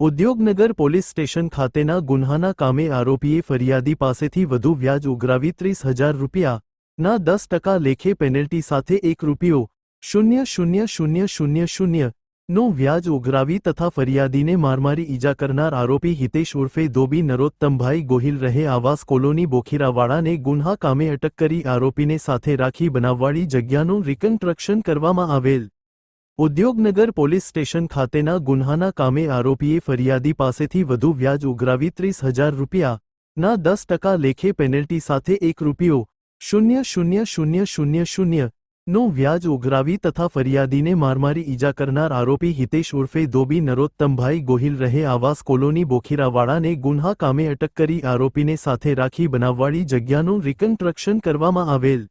Udyognagar police station ખાતેના ગુન્હાના કામે આરોપીએ ફરિયાદી પાસેથી વધુ વ્યાજ ઉઘરાવી ત્રીસ હજાર રૂપિયાના દસ ટકા લેખે પેનલ્ટી સાથે એક રૂપિયો શૂન્ય શૂન્ય શૂન્ય શૂન્ય શૂન્ય નો વ્યાજ ઉઘરાવી તથા ફરિયાદીને મારમારી ઈજા કરનાર આરોપી હિતેશ ઉર્ફે ધોબી નરોત્તમભાઈ ગોહિલ રહે આવાસ કોલોની બોખીરાવાડાને ગુન્હા કામે અટક કરી આરોપીને સાથે રાખી બનાવવાળી જગ્યાનું રિકન્સ્ટ્રક્શન કરવામાં આવેલ. ઉદ્યોગનગર પોલીસ સ્ટેશન ખાતેના ગુન્હાના કામે આરોપીએ ફરિયાદી પાસેથી વધુ વ્યાજ ઉઘરાવી ત્રીસ હજાર રૂપિયાના દસ ટકા લેખે પેનલ્ટી સાથે એક રૂપિયો શૂન્ય શૂન્ય શૂન્ય શૂન્ય શૂન્ય નો વ્યાજ ઉઘરાવી તથા ફરિયાદીને મારમારી ઈજા કરનાર આરોપી હિતેશ ઉર્ફે ધોબી નરોત્તમભાઈ ગોહિલ રહે આવાસ કોલોની બોખીરાવાડાને ગુન્હા કામે અટક કરી આરોપીને સાથે રાખી બનાવવાળી જગ્યાનું રિકન્સ્ટ્રક્શન કરવામાં આવેલ.